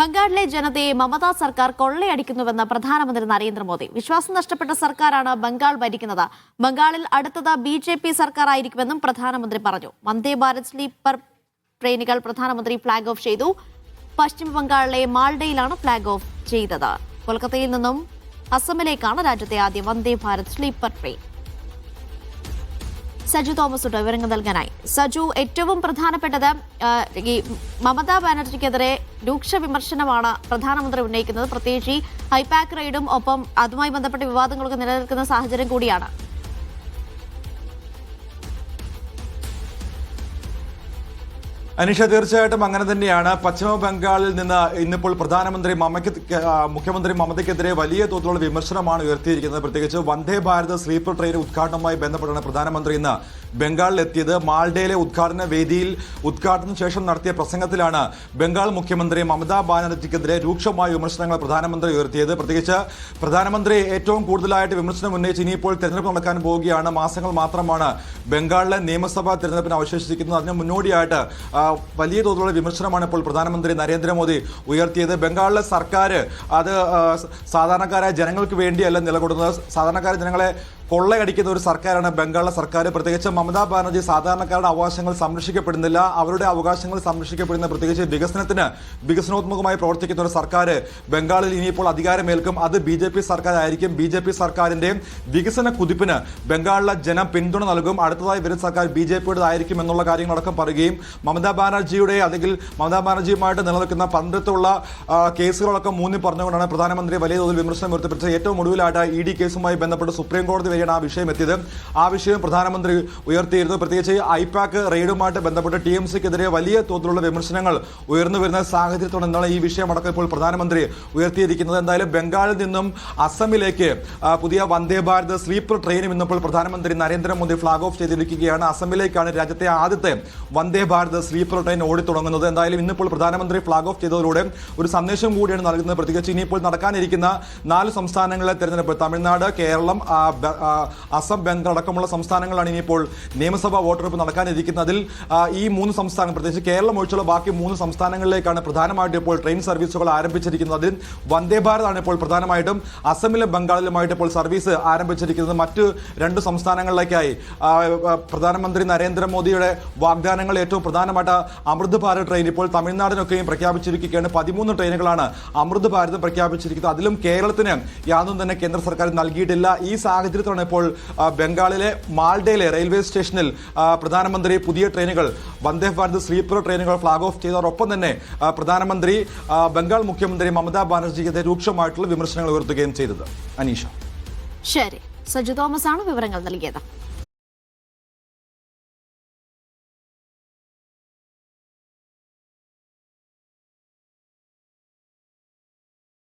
ബംഗാളിലെ ജനതയെ മമതാ സർക്കാർ കൊള്ളയടിക്കുന്നുവെന്ന് പ്രധാനമന്ത്രി നരേന്ദ്രമോദി. വിശ്വാസം നഷ്ടപ്പെട്ട സർക്കാരാണ് ബംഗാൾ ഭരിക്കുന്നത്. ബംഗാളിൽ അടുത്തത് ബി ജെ പി സർക്കാർ ആയിരിക്കുമെന്നും പ്രധാനമന്ത്രി പറഞ്ഞു. വന്ദേ ഭാരത് സ്ലീപ്പർ ട്രെയിനുകൾ പ്രധാനമന്ത്രി ഫ്ളാഗ് ഓഫ് ചെയ്തു. പശ്ചിമ ബംഗാളിലെ മാൾഡയിലാണ് ഫ്ളാഗ് ഓഫ് ചെയ്തത്. കൊൽക്കത്തയിൽ നിന്നും അസമിലേക്കാണ് രാജ്യത്തെ ആദ്യ Vande Bharat sleeper train. Saju Thomas ഉണ്ട് വിവരങ്ങൾ നൽകാനായി. സജു ഏറ്റവും പ്രധാനപ്പെട്ടത് ഈ മമതാ ബാനർജിക്കെതിരെ രൂക്ഷ വിമർശനമാണ് പ്രധാനമന്ത്രി ഉന്നയിക്കുന്നത്. പ്രത്യേകിച്ച് ഹൈപാക് റെയ്ഡും ഒപ്പം അതുമായി ബന്ധപ്പെട്ട വിവാദങ്ങളൊക്കെ നിലനിൽക്കുന്ന സാഹചര്യം കൂടിയാണ്. അനീഷ തീർച്ചയായിട്ടും അങ്ങനെ തന്നെയാണ്. പശ്ചിമ ബംഗാളിൽ നിന്ന് ഇന്നിപ്പോൾ പ്രധാനമന്ത്രി മമയ്ക്ക് മുഖ്യമന്ത്രി മമതയ്ക്കെതിരെ വലിയ തോതിലുള്ള വിമർശനമാണ് ഉയർത്തിയിരിക്കുന്നത്. പ്രത്യേകിച്ച് വന്ദേ ഭാരത് സ്ലീപ്പർ ട്രെയിൻ ഉദ്ഘാടനവുമായി ബന്ധപ്പെട്ടാണ് പ്രധാനമന്ത്രി ഇന്ന് ബംഗാളിൽ എത്തിയത്. മാൾഡയിലെ ഉദ്ഘാടന വേദിയിൽ ഉദ്ഘാടന ശേഷം നടത്തിയ പ്രസംഗത്തിലാണ് ബംഗാൾ മുഖ്യമന്ത്രി മമതാ ബാനർജിക്കെതിരെ രൂക്ഷമായ വിമർശനങ്ങൾ പ്രധാനമന്ത്രി ഉയർത്തിയത്. പ്രത്യേകിച്ച് പ്രധാനമന്ത്രി ഏറ്റവും കൂടുതലായിട്ട് വിമർശനം ഉന്നയിച്ച് ഇനിയിപ്പോൾ തെരഞ്ഞെടുപ്പ് നടക്കാൻ പോവുകയാണ്. മാസങ്ങൾ മാത്രമാണ് ബംഗാളിലെ നിയമസഭാ തെരഞ്ഞെടുപ്പിന് അവശേഷിക്കുന്നത് അതിന് മുന്നോടിയായിട്ട് വലിയ തോതിലുള്ള വിമർശനമാണ് ഇപ്പോൾ പ്രധാനമന്ത്രി നരേന്ദ്രമോദി ഉയർത്തിയത്. ബംഗാളിലെ സർക്കാർ അത് സാധാരണക്കാരായ ജനങ്ങൾക്ക് വേണ്ടിയല്ല നിലകൊള്ളുന്നത്. സാധാരണക്കാരായ ജനങ്ങളെ കൊള്ളയടിക്കുന്ന ഒരു സർക്കാരാണ് ബംഗാളിലെ സർക്കാർ. പ്രത്യേകിച്ച് മമതാ ബാനർജി സാധാരണക്കാരുടെ അവകാശങ്ങൾ സംരക്ഷിക്കപ്പെടുന്നില്ല. അവരുടെ അവകാശങ്ങൾ സംരക്ഷിക്കപ്പെടുന്ന പ്രത്യേകിച്ച് വികസനത്തിന് വികസനോത്മുഖമായി പ്രവർത്തിക്കുന്ന ഒരു സർക്കാർ ബംഗാളിൽ ഇനിയിപ്പോൾ അധികാരമേൽക്കും. അത് ബി ജെ പി സർക്കാരായിരിക്കും. ബി ജെ പി സർക്കാരിന്റെ വികസന കുതിപ്പിന് ബംഗാളിലെ ജനം പിന്തുണ നൽകും. അടുത്തതായി വരുന്ന സർക്കാർ ബി ജെ പിയുടേതായിരിക്കും എന്നുള്ള കാര്യങ്ങളടക്കം പറയുകയും മമതാ ബാനർജിയുടെ അല്ലെങ്കിൽ മമതാ ബാനർജിയുമായിട്ട് നിലനിൽക്കുന്ന പന്ത്രത്തുള്ള കേസുകളൊക്കെ മൂന്നി പറഞ്ഞുകൊണ്ടാണ് പ്രധാനമന്ത്രി വലിയ തോതിൽ വിമർശനം ഉയർത്തിപ്പിടിച്ചത്. ഏറ്റവും ഒടുവിലായിട്ട് ഇ ഡി കേസുമായി ബന്ധപ്പെട്ട് സുപ്രീം കോടതി വരെയാണ് ആ വിഷയം എത്തിയത്. ആ വിഷയം പ്രധാനമന്ത്രി ഉയർത്തിയിരുന്നു. പ്രത്യേകിച്ച് ഐപാക്ക് റെയ്ഡുമായിട്ട് ബന്ധപ്പെട്ട് ടി എം സിക്കെതിരെ വലിയ തോതിലുള്ള വിമർശനങ്ങൾ ഉയർന്നു വരുന്ന സാഹചര്യത്തോടെന്നാണ് ഈ വിഷയം അടക്കം ഇപ്പോൾ പ്രധാനമന്ത്രി ഉയർത്തിയിരിക്കുന്നത്. എന്തായാലും ബംഗാളിൽ നിന്നും അസമിലേക്ക് പുതിയ വന്ദേ ഭാരത് സ്ലീപ്പർ ട്രെയിനും ഇന്നിപ്പോൾ പ്രധാനമന്ത്രി നരേന്ദ്രമോദി ഫ്ളാഗ് ഓഫ് ചെയ്തിരിക്കുകയാണ്. അസമിലേക്കാണ് രാജ്യത്തെ ആദ്യത്തെ വന്ദേ ഭാരത് സ്ലീപ്പർ ട്രെയിൻ ഓടിത്തുടങ്ങുന്നത് എന്തായാലും ഇന്നിപ്പോൾ പ്രധാനമന്ത്രി ഫ്ളാഗ് ഓഫ് ചെയ്തതിലൂടെ ഒരു സന്ദേശം കൂടിയാണ് നൽകുന്നത്. പ്രത്യേകിച്ച് ഇനിയിപ്പോൾ നടക്കാനിരിക്കുന്ന നാല് സംസ്ഥാനങ്ങളിലെ തെരഞ്ഞെടുപ്പ് തമിഴ്നാട് കേരളം അസം ബംഗാൾ അടക്കമുള്ള സംസ്ഥാനങ്ങളാണ് ഇനിയിപ്പോൾ നിയമസഭാ വോട്ടെടുപ്പ് നടക്കാനിരിക്കുന്നത് അതിൽ ഈ മൂന്ന് സംസ്ഥാനം പ്രത്യേകിച്ച് കേരളം ഒഴിച്ചുള്ള ബാക്കി മൂന്ന് സംസ്ഥാനങ്ങളിലേക്കാണ് പ്രധാനമായിട്ടും ഇപ്പോൾ ട്രെയിൻ സർവീസുകൾ ആരംഭിച്ചിരിക്കുന്നത്. അതിൽ വന്ദേ ഭാരതാണ് ഇപ്പോൾ പ്രധാനമായിട്ടും. അസമിലും ബംഗാളിലുമായിട്ട് ഇപ്പോൾ സർവീസ് ആരംഭിച്ചിരിക്കുന്നത്. മറ്റ് രണ്ട് സംസ്ഥാനങ്ങളിലേക്കായി. പ്രധാനമന്ത്രി നരേന്ദ്രമോദിയുടെ വാഗ്ദാനങ്ങൾ ഏറ്റവും പ്രധാനമായിട്ട് അമൃത് ഭാരത് ട്രെയിൻ ഇപ്പോൾ തമിഴ്നാടിനൊക്കെയും പ്രഖ്യാപിച്ചിരിക്കുകയാണ്. പതിമൂന്ന് ട്രെയിനുകളാണ് അമൃത് ഭാരതം പ്രഖ്യാപിച്ചിരിക്കുന്നത്. അതിലും കേരളത്തിന് യാതൊന്നും തന്നെ കേന്ദ്ര സർക്കാർ നൽകിയിട്ടില്ല. ഈ സാഹചര്യത്തിലാണ് ഇപ്പോൾ ബംഗാളിലെ മാൾഡയിലെ റെയിൽവേ സ്റ്റേഷനിൽ പ്രധാനമന്ത്രി പുതിയ ട്രെയിനുകൾ വന്ദേ ഭാരത് സ്ലീപ്പർ ട്രെയിനുകൾ ഫ്ളാഗ് ഓഫ് ചെയ്തതോടൊപ്പം തന്നെ പ്രധാനമന്ത്രി ബംഗാൾ മുഖ്യമന്ത്രി മമതാ ബാനർജിക്കെതിരെ രൂക്ഷമായിട്ടുള്ള വിമർശനങ്ങൾ ഉയർത്തുകയും ചെയ്തത്. അനീഷ. ശരി. സജു തോമസ് ആണ് വിവരങ്ങൾ നൽകിയത്.